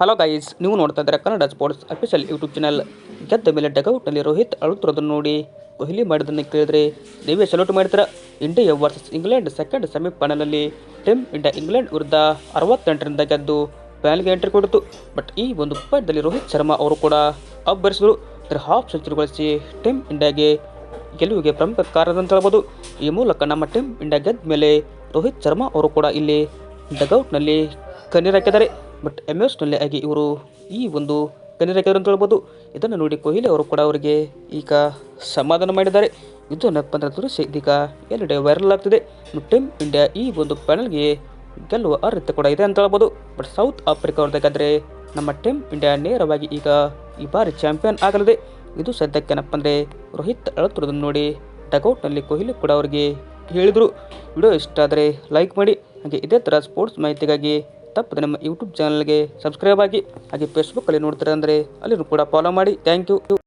Hello guys ನೀವು ನೋಡ್ತಾ ಇದ್ದಾರೆ Kannada sports official YouTube channel ಗೆದ್ದ ಮೇಲೆ ಡಗೌಟ್ನಲ್ಲಿ ರೋಹಿತ್ ಅಳುತ್ತಿರೋದನ್ನು ನೋಡಿ ಕೊಹ್ಲಿ ಮಾಡಿದ್ದನ್ನು ಕೇಳಿದ್ರೆ ನೀವೇ ಸಲ್ಯೂಟ್ ಮಾಡ್ತೀರಾ? ಇಂಡಿಯಾ ವರ್ಸಸ್ ಇಂಗ್ಲೆಂಡ್ ಸೆಕೆಂಡ್ ಸೆಮಿಫೈನಲಲ್ಲಿ ಟೀಮ್ ಇಂಡಿಯಾ ಇಂಗ್ಲೆಂಡ್ ವಿರುದ್ಧ ಅರವತ್ತೆಂಟರಿಂದ ಗೆದ್ದು ಪ್ಯಾನ್ಗೆ ಎಂಟ್ರಿ ಕೊಡಿತು ಬಟ್ ಈ ಒಂದು ಪಾಯಿಂಟ್ನಲ್ಲಿ ರೋಹಿತ್ ಶರ್ಮಾ ಅವರು ಕೂಡ ಅಬ್ಬರಿಸಿದರು. ಇದರ ಹಾಫ್ ಸೆಂಚುರಿ ಗಳಿಸಿ ಟೀಮ್ ಇಂಡಿಯಾಗೆ ಗೆಲುವಿಗೆ ಪ್ರಮುಖ ಕಾರಣ ಅಂತ ಹೇಳ್ಬೋದು. ಈ ಮೂಲಕ ನಮ್ಮ ಟೀಮ್ ಇಂಡಿಯಾ ಗೆದ್ದ ಮೇಲೆ ರೋಹಿತ್ ಶರ್ಮಾ ಅವರು ಕೂಡ ಇಲ್ಲಿ ಡಗೌಟ್ನಲ್ಲಿ ಹಾಕಿದ್ದಾರೆ. ಬಟ್ ಎಂ ಎಸ್ನಲ್ಲಿ ಆಗಿ ಇವರು ಈ ಒಂದು ಕಣ್ಣೀರು ಹಾಕಿದ್ರು ಅಂತ ಹೇಳ್ಬೋದು ಇದನ್ನು ನೋಡಿ ಕೊಹ್ಲಿ ಅವರು ಕೂಡ ಅವರಿಗೆ ಈಗ ಸಮಾಧಾನ ಮಾಡಿದ್ದಾರೆ. ಇದು ನೆಪ್ಪಂದ್ರೆ ದೃಶ್ಯ ಇದೀಗ ಎಲ್ಲೆಡೆ ವೈರಲ್ ಆಗ್ತಿದೆ. ಟೀಮ್ ಇಂಡಿಯಾ ಈ ಒಂದು ಪ್ಯಾನಲ್ಗೆ ಗೆಲ್ಲುವ ಅರ್ಹತೆ ಕೂಡ ಇದೆ ಅಂತ ಹೇಳ್ಬೋದು. ಬಟ್ ಸೌತ್ ಆಫ್ರಿಕಾ ಅವ್ರದ್ದಾಗಾದ್ರೆ ನಮ್ಮ ಟೀಮ್ ಇಂಡಿಯಾ ನೇರವಾಗಿ ಈಗ ಈ ಬಾರಿ ಚಾಂಪಿಯನ್ ಆಗಲಿದೆ. ಇದು ಸದ್ಯಕ್ಕೆ ಏನಪ್ಪ ಅಂದರೆ ರೋಹಿತ್ ಅಳತ್ತಿರೋದನ್ನು ನೋಡಿ ಡಗೌಟ್ನಲ್ಲಿ ಕೊಹ್ಲಿ ಕೂಡ ಅವರಿಗೆ ಹೇಳಿದರು. ವಿಡಿಯೋ ಇಷ್ಟ ಆದರೆ ಲೈಕ್ ಮಾಡಿ. ಹಾಗೆ ಇದೇ ಥರ ಸ್ಪೋರ್ಟ್ಸ್ ಮಾಹಿತಿಗಾಗಿ ತಪ್ಪದೆ ನಮ್ಮ ಯೂಟ್ಯೂಬ್ ಚಾನಲ್ಗೆ ಸಬ್ಸ್ಕ್ರೈಬ್ ಆಗಿ, ಹಾಗೆ ಫೇಸ್ಬುಕ್ಕಲ್ಲಿ ನೋಡ್ತೀರಾ ಅಂದರೆ ಅಲ್ಲಿನೂ ಕೂಡ ಫಾಲೋ ಮಾಡಿ. Thank you